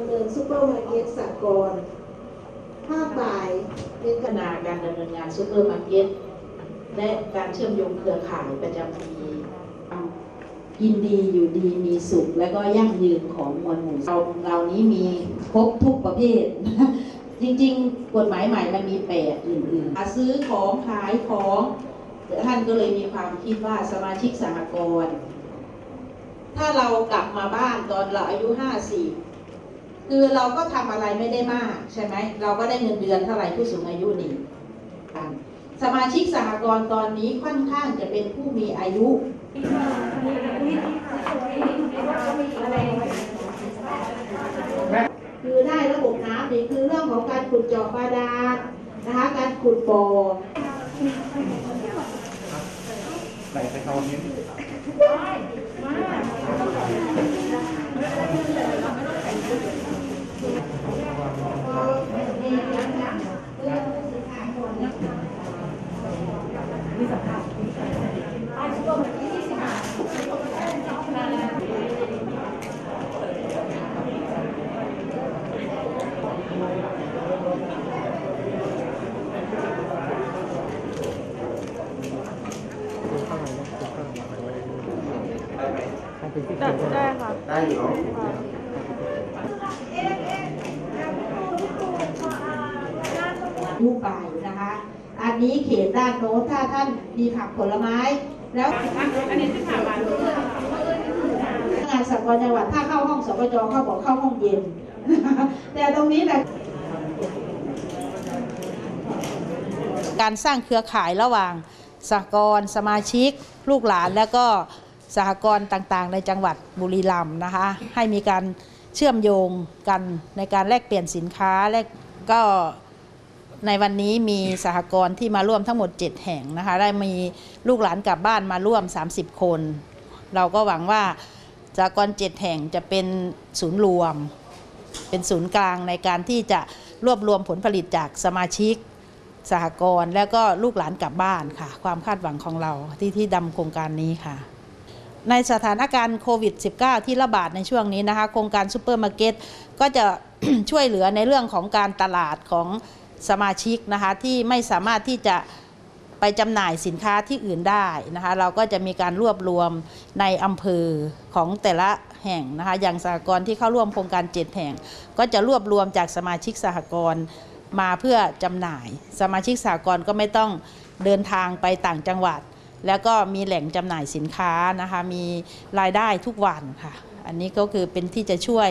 ำเนินซูเปอร์มาร์เก็ตสากลภาคบ่ายเป็นพัฒนาการดำเนินงานซูเปอร์มาร์เก็ตและการเชื่อมโยงเครือข่ายประจำปีกินดีอยู่ดีมีสุข และก็ยั่งยืนของมวลหมู่เราเรานี้มีครบทุกประเภท จริงๆ กฎหมายใหม่มันมีแปดอื่นๆซื้อของขายของท่านก็เลยมีความคิดว่าสมาชิกสหกรณ์ถ้าเรากลับมาบ้านตอนเราอายุห้าสิบ คือเราก็ทำอะไรไม่ได้มากใช่ไหมเราก็ได้เงินเดือนเท่าไหร่ผู้สูงอายุนี่กันสมาชิกสหกรณ์ตอนนี้ค่อนข้างจะเป็นผู้มีอายุคือได้ระบบน้ำนี่คือเรื่องของการขุดเจาะบาดาลนะคะการขุดบ่อไหนใครเขาเนี้ย ได้ได้ค่ะ ได้อยู่เนาะยุไปนะคะ อันนี้เขตด้านโน้นถ้าท่านมีผักผลไม้ แล้วอันนี้ที่ถามมางานสกลจังหวัดถ้าเข้าห้องสกจเขาบอกเข้าห้องเย็น แต่ตรงนี้แหละการสร้างเครือข่ายระหว่างสหกรณ์สมาชิก ลูกหลานแล้วก็สหกรณ์ต่างๆ ในจังหวัดบุรีรัมย์นะคะ ให้มีการเชื่อมโยงกันในการแลกเปลี่ยนสินค้าและก็ ในวันนี้มีสหกรณ์ที่มาร่วมทั้งหมด 7 แห่งนะคะ ได้มีลูกหลานกลับบ้านมาร่วม 30 คน เราก็หวังว่าสหกรณ์7แห่งจะเป็นศูนย์รวม เป็นศูนย์กลางในการที่จะรวบรวมผลผลิตจากสมาชิกสหกรณ์แล้วก็ลูกหลานกลับบ้านค่ะ ความคาดหวังของเราที่ที่ดำโครงการนี้ค่ะ ในสถานการณ์โควิด -19 ที่ระบาดในช่วงนี้นะคะ โครงการซูเปอร์มาร์เก็ตก็จะช่วยเหลือในเรื่องของการตลาดของ สมาชิกนะคะที่ไม่สามารถที่จะไปจำหน่ายสินค้าที่อื่นได้นะคะเราก็จะมีการรวบรวมในอำเภอของแต่ละแห่งนะคะอย่างสหกรณ์ที่เข้าร่วมโครงการ 7 แห่ง ก็จะรวบรวมจากสมาชิกสหกรณ์มาเพื่อจำหน่าย สมาชิกสากลก็ไม่ต้องเดินทางไปต่างจังหวัด แล้วก็มีแหล่งจำหน่ายสินค้านะคะมีรายได้ทุกวันค่ะ อันนี้ก็คือเป็นที่จะช่วย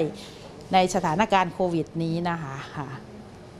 ในสถานการณ์โควิดนี้นะคะค่ะ